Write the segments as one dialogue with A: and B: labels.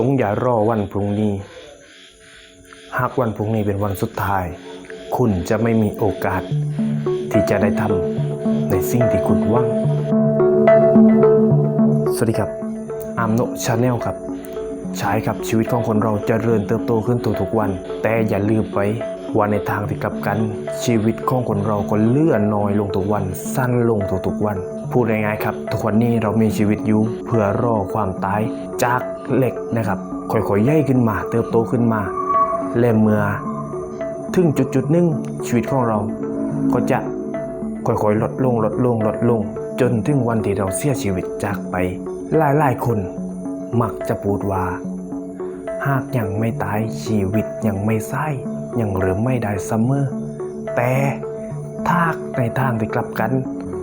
A: จงอย่ารอวันพรุ่งนี้ หากวันพรุ่งนี้เป็นวันสุดท้าย คุณจะไม่มีโอกาส ที่จะได้ทำในสิ่งที่คุณหวัง สวัสดีครับ อามโนชาแนลครับ ใช้ครับชีวิตของคนเราจเจริญเติบโตขึ้นทุกๆวัน แต่อย่าลืมไป ว่าในทางที่กลับกันชีวิตของคนเราก็เลื่อนน้อยลงทุกวัน สั้นลงทุกๆวัน พูดง่ายๆครับ ทุกวันนี้เรามีชีวิตอยู่เพื่อรอความตายจากเหล็กนะครับค่อยๆย่อยขึ้นมา เติบโตขึ้นมาและเมื่อถึงจุดจุดๆหนึ่งชีวิตของเรา ก็จะค่อยๆลดลงลดลงลดลง จนถึงวันที่เราเสียชีวิตจากไป หลายๆคนมักจะพูดว่า หากยังไม่ตายชีวิตยังไม่ไส้ ยังเริ่มไม่ได้เสมอแต่ถ้าในทางที่กลับกัน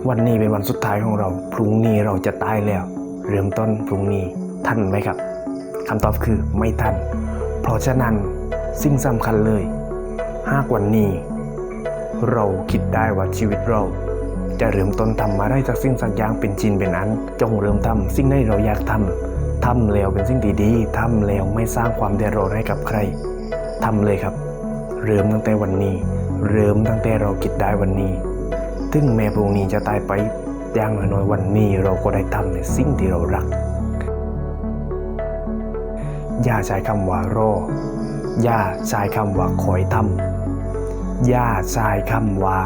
A: วันนี้เป็นวันสุดท้ายของเรา พรุ่งนี้เราจะตายแล้ว เริ่มต้นพรุ่งนี้ทันไหมครับคำตอบคือไม่ทัน เพราะฉะนั้นสิ่งสำคัญเลยหากวันนี้ เราคิดได้ว่าชีวิตเรา จะเริ่มต้นทำอะไรจากสิ่งสักอย่างเป็นจินเป็นอัน จงเริ่มทำสิ่งใดเราอยากทำทำแล้วเป็นสิ่งดีๆทำแล้วไม่สร้างความเดือดร้อนให้กับใครทำเลยครับ เริ่มตั้งแต่วันนี้ เริ่มตั้งแต่เราคิดได้วันนี้ถึงแม้พรุ่งนี้จะตายไปอย่างน้อยๆวันนี้เราก็ได้ทำในสิ่งที่เรารัก อย่าใช้คำว่ารอ อย่าใช้คำว่าคอยทำอย่าใช้คำว่า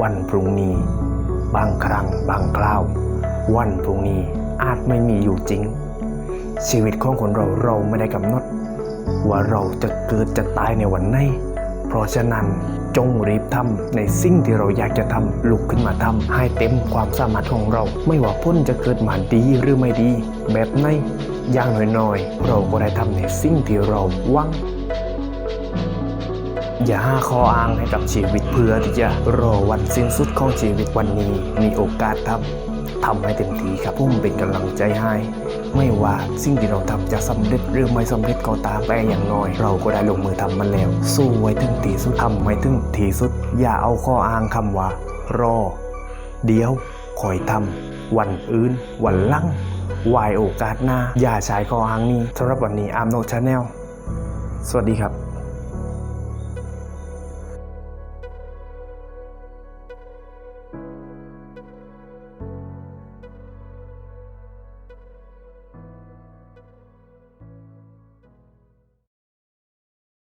A: วันพรุ่งนี้ บางครั้งบางคราว วันพรุ่งนี้อาจไม่มีอยู่จริง ชีวิตของคนเราเราไม่ได้กำหนด ว่าเราจะเกิดจะตายในวันไหนเพราะฉะนั้นจงรีบทำในสิ่งที่เราอยากจะทำลุกขึ้นมาทำให้เต็มความสามารถของเรา ไม่ว่าพ้นจะเกิดมาดีหรือไม่ดี แบบไหนอย่างน้อยๆเราก็ได้ทำในสิ่งที่เราหวังอย่าหาข้ออ้างให้กับชีวิตเพื่อที่จะรอวันสิ้นสุดของชีวิตวันนี้มีโอกาสทำ ทำให้เต็มที่ครับพุ่มเป็นกำลังใจให้ ไม่ว่าสิ่งที่เราทำจะสำเร็จหรือไม่สำเร็จก็ตามแต่อย่างน้อย เราก็ได้ลงมือทำมันแล้ว สู้ไว้ถึงที่สุดทำไว้ถึงที่สุด อย่าเอาข้ออ้างคำว่า รอ เดียวคอยทำวันอื่น วันลังวายโอกาสหน้า อย่าใช้ข้ออ้างนี้สำหรับวันนี้อาร์มโนชาแนลสวัสดีครับ